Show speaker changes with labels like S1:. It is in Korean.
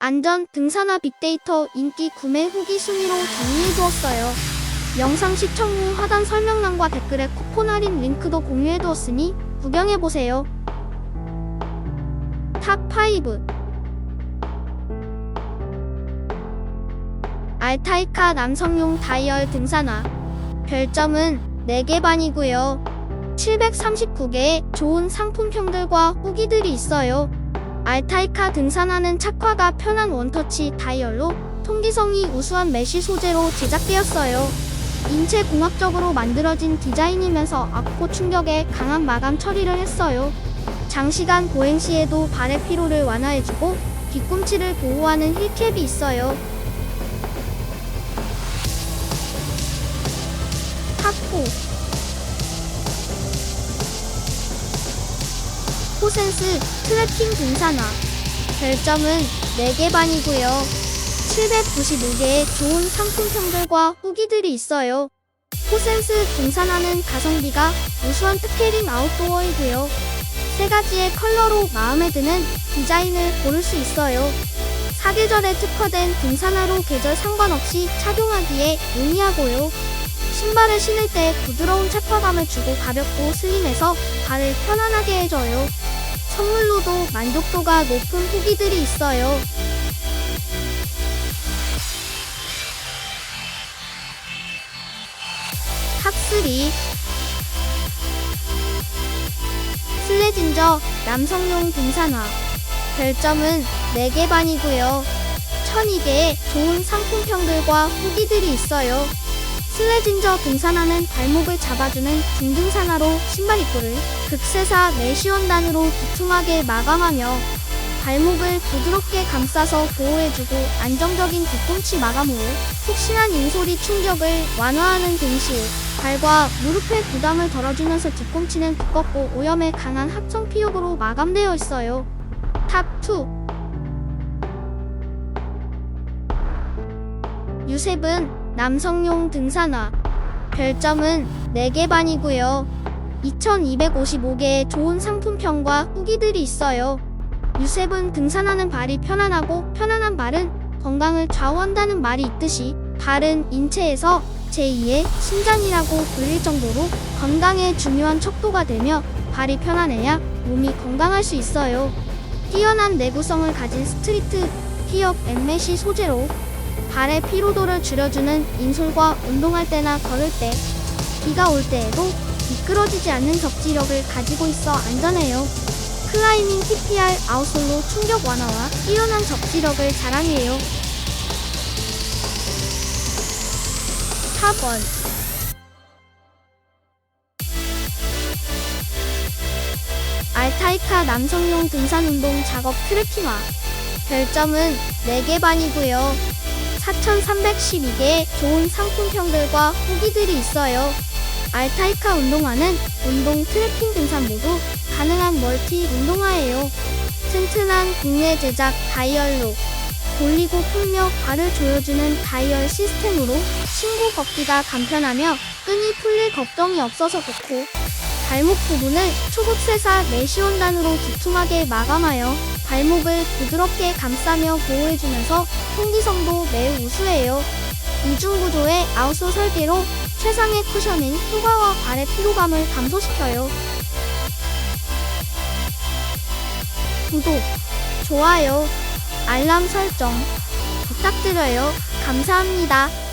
S1: 안전, 등산화 빅데이터, 인기, 구매 후기 순위로 정리해두었어요. 영상 시청 후 하단 설명란과 댓글에 쿠폰 할인 링크도 공유해두었으니 구경해보세요. 탑5 알타이카 남성용 다이얼 등산화 별점은 4개 반이고요. 739개의 좋은 상품평들과 후기들이 있어요. 알타이카 등산화는 착화가 편한 원터치 다이얼로 통기성이 우수한 메쉬 소재로 제작되었어요. 인체 공학적으로 만들어진 디자인이면서 악보 충격에 강한 마감 처리를 했어요. 장시간 보행 시에도 발의 피로를 완화해주고 뒤꿈치를 보호하는 힐캡이 있어요. 탑4 호센스 트래킹 등산화 별점은 4개 반이고요. 795개의 좋은 상품평들과 후기들이 있어요. 호센스 등산화는 가성비가 우수한 특혜린 아웃도어이고요. 세 가지의 컬러로 마음에 드는 디자인을 고를 수 있어요. 사계절에 특화된 등산화로 계절 상관없이 착용하기에 용이하고요. 신발을 신을 때 부드러운 착화감을 주고 가볍고 슬림해서 발을 편안하게 해줘요. 선물로도 만족도가 높은 후기들이 있어요. 탑3 슬레진저 남성용 등산화 별점은 4개 반이고요. 1002개의 좋은 상품평들과 후기들이 있어요. 슬레진저 등산화는 발목을 잡아주는 중등산화로 신발 입구를 극세사 메쉬원단으로 두툼하게 마감하며 발목을 부드럽게 감싸서 보호해주고 안정적인 뒤꿈치 마감으로 푹신한 인솔이 충격을 완화하는 동시에 발과 무릎의 부담을 덜어주면서 뒤꿈치는 두껍고 오염에 강한 합성 피육으로 마감되어 있어요. 탑2 유셉은 남성용 등산화 별점은 4개 반이고요. 2255개의 좋은 상품평과 후기들이 있어요. 유셉은 등산하는 발이 편안하고 편안한 발은 건강을 좌우한다는 말이 있듯이 발은 인체에서 제2의 심장이라고 불릴 정도로 건강에 중요한 척도가 되며 발이 편안해야 몸이 건강할 수 있어요. 뛰어난 내구성을 가진 스트리트 피업 엠메시 소재로 발의 피로도를 줄여주는 인솔과 운동할 때나 걸을 때, 비가 올 때에도 미끄러지지 않는 접지력을 가지고 있어 안전해요. 클라이밍 TPR 아웃솔로 충격 완화와 뛰어난 접지력을 자랑해요. 탑1 알타이카 남성용 등산운동 작업 트레킹화 별점은 4개 반이고요. 4,312개의 좋은 상품평들과 후기들이 있어요. 알타이카 운동화는 운동 트레킹 등산 모두 가능한 멀티 운동화예요. 튼튼한 국내 제작 다이얼로 돌리고 풀며 발을 조여주는 다이얼 시스템으로 신고 걷기가 간편하며 끈이 풀릴 걱정이 없어서 좋고 발목 부분을 초급세사 메쉬원단으로 두툼하게 마감하여 발목을 부드럽게 감싸며 보호해주면서 통기성도 매우 우수해요. 이중 구조의 아웃솔 설계로 최상의 쿠션인 휴가와 발의 피로감을 감소시켜요. 구독, 좋아요, 알람 설정 부탁드려요. 감사합니다.